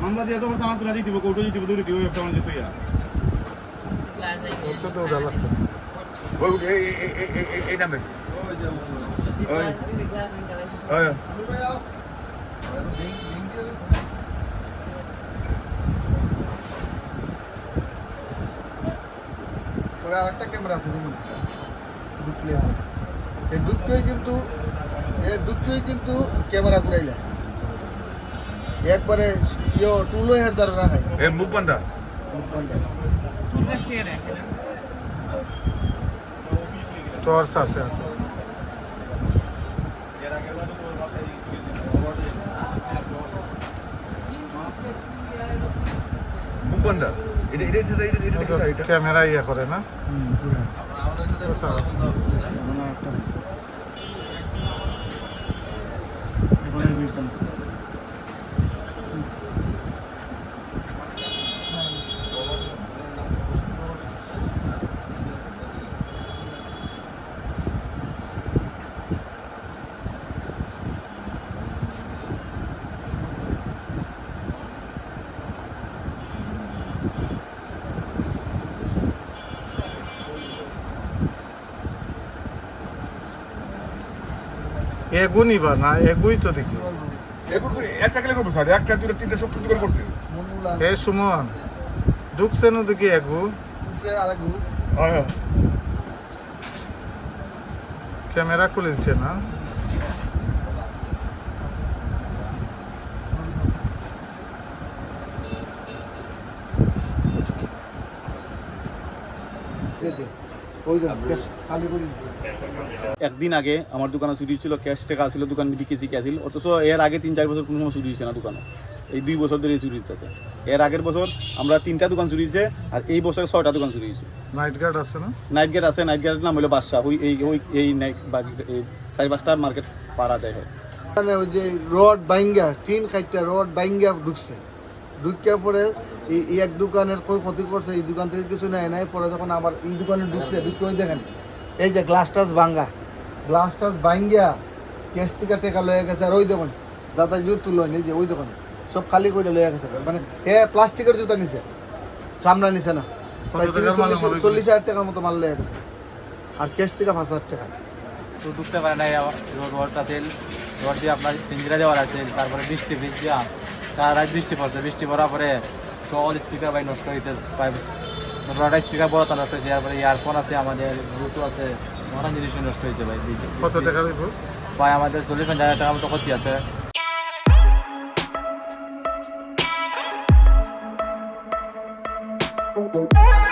মামলা দিয়ে তোমার তামাক তুলা কৌটো দূরে একটা মানে তুইয়া ওটা লাগছে ওই এই এই এই নামে। ওই। ওই। ওরা আরেকটা ক্যামেরা আছে দেখুন। ঢুকলে হয়। এ ঢুকতেই কিন্তু এ ঢুকতেই কিন্তু ক্যামেরা ঘুরাইলা একবারে ইয়ে টুলো হের দ্বারা রাখাই এই মুখ বান্ধা টর্চ আছে হাতে। মুখ বান্ধা এটা এটা এটা এটা এটা দেখছ এটা ক্যামেরা ইয়ে করে না হুম পুরা ওটা মানে একটা এখন এই বিপন এগুনি বা না এগুই তো দেখি এ সুমন ঢুকছে না দেখি এগু। গ্রুপ হ্যাঁ ক্যামেরা খুলিলছে না। যে যে। ওই যে বেশ খালি করি। একদিন আগে আমার দোকানে চুরি ছিল ক্যাশ টাকা ছিল দোকান বিকেছি ক্যাশ অথচ এর আগে তিন চার বছর কোনো সময় চুরি হয়েছে না দোকানে। এই দুই বছর ধরে চুরি হইতেছে এর আগের বছর আমরা তিনটা দোকান চুরি হয়েছে আর এই বছর ছয়টা দোকান চুরি হয়েছে নাইট গার্ড আছে না? নাইট গেট আছে নাইট গেটের নাম হলো বাদশাহ। ওই এই ওই এই নাইট এই চারি পাঁচটা মার্কেট পাড়া দেয় হয়। মানে ওই যে রড বাইঙ্গা টিন কাইটটা রড বাইঙ্গা ঢুকছে। ঢুকিয়া পরে এই এক দোকানের কই ক্ষতি করছে এই দোকান থেকে কিছু নেয় নাই পরে যখন আবার এই দোকানে ঢুকছে ঢুকে ওই দেখেন এই যে গ্লাস টাস ভাঙ্গা গ্লাস টাস ভাঙ্গিয়া কেস থেকে টেকা লয়ে গেছে আর ওই দেখুন দাদা জুত তুলো যে ওই দোকান সব খালি করে লয়ে গেছে মানে এ প্লাস্টিকের জুতা নিছে চামড়া নিছে না চল্লিশ হাজার টাকার মতো মাল লয়ে গেছে আর কেস থেকে পাঁচ হাজার টাকা। তো ঢুকতে পারে না রোডটা তেল রোড দিয়ে আপনার পিঞ্জিরা দেওয়ার আছে তারপরে বৃষ্টি বৃষ্টি তার বৃষ্টি পড়ছে বৃষ্টি পড়ার পরে অল স্পিকার ভাই নষ্ট হইতে রোডা স্পিকার বড় তা নষ্ট হয়েছে তারপরে ইয়ারফোন আছে আমাদের ব্লুটুথ আছে নানা জিনিস নষ্ট হয়েছে ভাই। কত টাকা দিব ভাই আমাদের চল্লিশ পঞ্চাশ হাজার টাকা মতো ক্ষতি আছে। Thank